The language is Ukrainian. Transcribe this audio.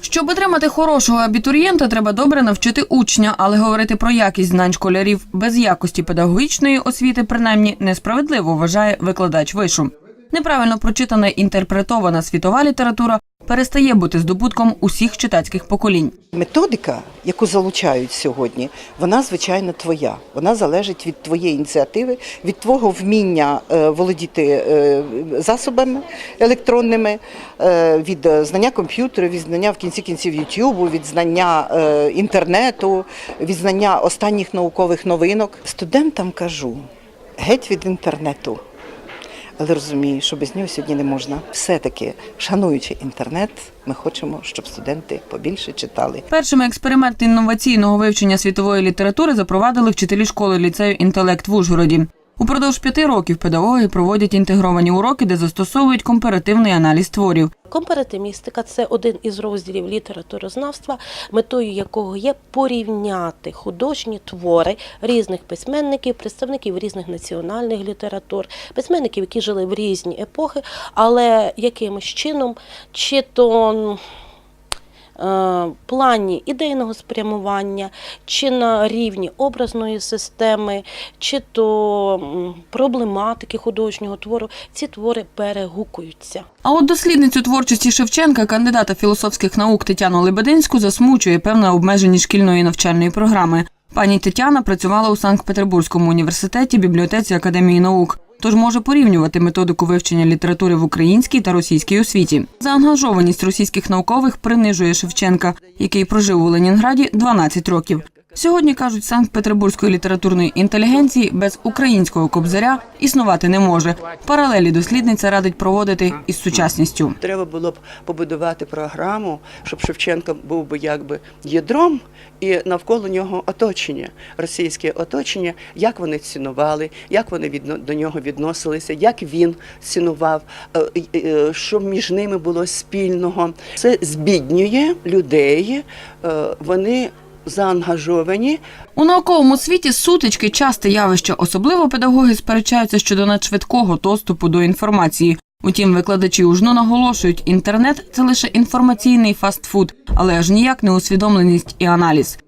Щоб отримати хорошого абітурієнта, треба добре навчити учня, але говорити про якість знань школярів без якості педагогічної освіти, принаймні, несправедливо вважає викладач вишу. Неправильно прочитана інтерпретована світова література перестає бути здобутком усіх читацьких поколінь. Методика, яку залучають сьогодні, вона звичайно твоя. Вона залежить від твоєї ініціативи, від твого вміння е, володіти е, засобами електронними, е, від знання комп'ютера, від знання в кінці кінців Ютубу, від знання інтернету, від знання останніх наукових новинок. Студентам кажу геть від інтернету. Але розумію, що без нього сьогодні не можна. Все-таки, шануючи інтернет, ми хочемо, щоб студенти побільше читали. Першими експерименти інноваційного вивчення світової літератури запровадили вчителі школи ліцею інтелект в Ужгороді. Упродовж п'яти років педагоги проводять інтегровані уроки, де застосовують компаративний аналіз творів. Компаратимістика це один із розділів літературознавства, метою якого є порівняти художні твори різних письменників, представників різних національних літератур, письменників, які жили в різні епохи, але якимось чином, чи то плані ідейного спрямування, чи на рівні образної системи, чи то проблематики художнього твору, ці твори перегукуються. А от дослідницю творчості Шевченка, кандидата філософських наук Тетяну Лебединську, засмучує певна обмеженість шкільної навчальної програми. Пані Тетяна працювала у Санкт-Петербурзькому університеті, бібліотеці Академії наук. Тож може порівнювати методику вивчення літератури в українській та російській освіті. Заангажованість російських наукових принижує Шевченка, який прожив у Ленінграді 12 років. Сьогодні кажуть, Санкт-Петербурзької літературної інтелігенції без українського кобзаря існувати не може. Паралелі дослідниця радить проводити із сучасністю. Треба було б побудувати програму, щоб Шевченко був би якби ядром і навколо нього оточення, російське оточення, як вони цінували, як вони відно- до нього відносилися, як він цінував, е, е, що між ними було спільного. Це збіднює людей, е, вони заангажовані, У науковому світі сутички часте явище, особливо педагоги сперечаються щодо надшвидкого доступу до інформації. Утім, викладачі ужно наголошують, інтернет це лише інформаційний фастфуд, але аж ніяк не усвідомленість і аналіз.